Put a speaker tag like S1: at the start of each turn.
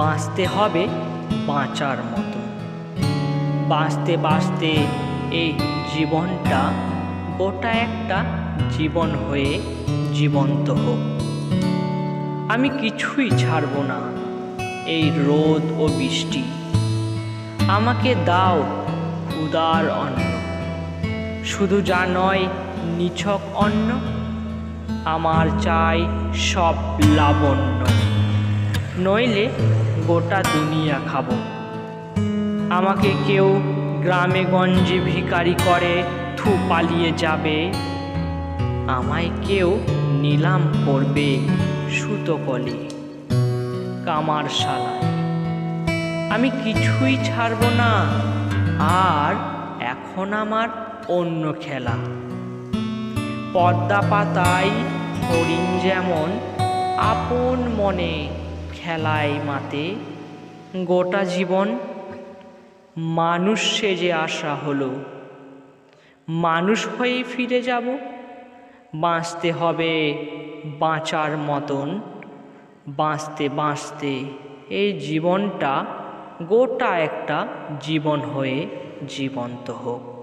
S1: বাঁচতে হবে বাঁচার মতো। বাঁচতে বাঁচতে এই জীবনটা গোটা একটা জীবন হয়ে জীবন্ত হোক। আমি কিছুই ছাড়ব না এই রোদ ও বৃষ্টি। আমাকে দাও ক্ষুদার অন্ন। শুধু যা নয়, নিছক অন্ন। আমার চাই সব লাবণ্য। নইলে গোটা দুনিয়া খাব। আমাকে কেউ গ্রামে গঞ্জে ভিখারি করে থু পালিয়ে যাবে। আমায় কেউ নিলাম করবে সুতো কলে কামার শালায়। আমি কিছুই ছাড়ব না, আর এখন আমার অন্য খেলা। পদ্মা পাতায় হরিণ যেমন আপন মনে খেলায় মাতে, গোটা জীবন মানুষ সেজে আসা হলো, মানুষ হয়ে ফিরে যাব, বাঁচতে হবে বাঁচার মতন, বাঁচতে বাঁচতে এই জীবনটা গোটা একটা জীবন হয়ে জীবন্ত হোক।